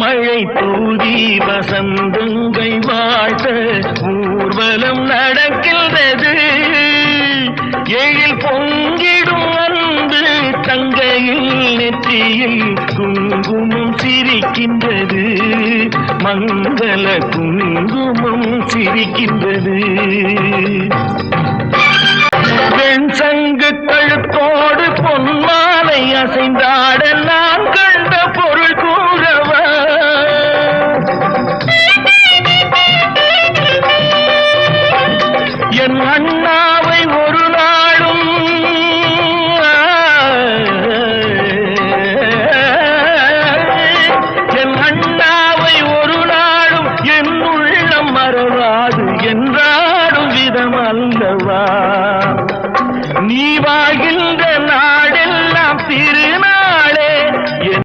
மழை தூதி வசந்தங்கள் வாழ்த்த ஊர்வலம் நடக்கின்றது. எழில் பொங்கிடும் அன்பு தங்கையில் நெற்றியில் குங்குமம் சிரிக்கின்றது. மங்கள குங்குமம் சிரிக்கின்றது. வெண் சங்கு கழுத்தோடு பொன்மாலை அசைந்தாட அண்ணாவை ஒரு நாளும் என் அண்ணாவை ஒரு நாளும் என் உள்ளம் மறவாது என்றாடும் விதம் நீ வா